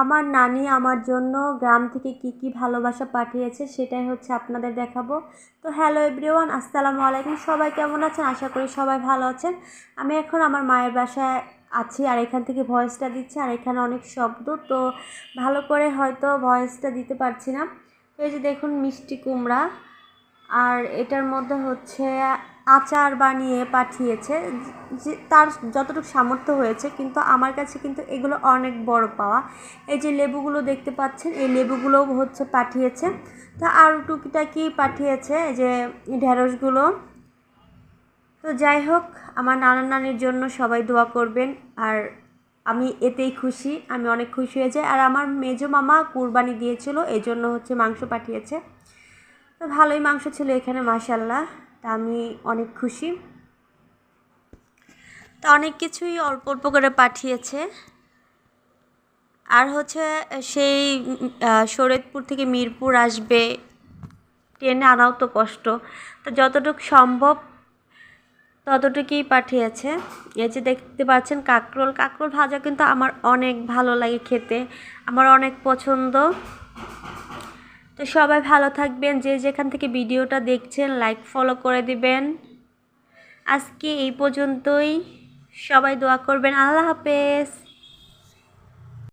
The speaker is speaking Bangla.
আমার নানি আমার জন্য গ্রাম থেকে কি কি ভালোবাসা পাঠিয়েছে সেটাই হচ্ছে আপনাদের দেখাবো। তো হ্যালো এভরিওয়ান আসসালামু আলাইকুম। সবাই কেমন আছেন? আশা করি সবাই ভালো আছেন। আমি এখন আমার মায়ের বাসায় আছি আর এখান থেকে ভয়েসটা দিচ্ছি আর এখানে অনেক শব্দ, তো ভালো করে হয়তো ভয়েসটা দিতে পারছি না। তো এই যে দেখুন মিষ্টি কুমড়া। আর এটার মধ্যে হচ্ছে আচার বানিয়ে পাঠিয়েছে, যে তার যতটুকু সামর্থ্য হয়েছে, কিন্তু আমার কাছে কিন্তু এগুলো অনেক বড় পাওয়া। এই যে লেবুগুলো দেখতে পাচ্ছেন, এই লেবুগুলোও হচ্ছে পাঠিয়েছে। তা আর টুকিটাকি পাঠিয়েছে যে ঢেঁড়সগুলো। তো যাই হোক, আমার নানা নানির জন্য সবাই দোয়া করবেন, আর আমি এতেই খুশি, আমি অনেক খুশি হয়ে যাই। আর আমার মেজো মামা কুরবানি দিয়েছিল এই জন্য হচ্ছে মাংস পাঠিয়েছে। তো ভালোই মাংস ছিল এখানে মাসাল্লাহ তা আমি অনেক খুশি। তা অনেক কিছুই অল্প অল্প করে পাঠিয়েছে। আর হচ্ছে সেই শরীয়তপুর থেকে মিরপুর আসবে, ট্রেনে আনাও তো কষ্ট। তো যতটুকু সম্ভব ততটুকুই পাঠিয়েছে। এই যে দেখতে পাচ্ছেন কাঁকরোল কাঁকরোল ভাজা কিন্তু আমার অনেক ভালো লাগে খেতে, আমার অনেক পছন্দ। তো সবাই ভালো থাকবেন, যে যেখান থেকে ভিডিওটা দেখছেন লাইক ফলো করে দিবেন। আজকে এই পর্যন্তই। সবাই দোয়া করবেন। আল্লাহ হাফেজ।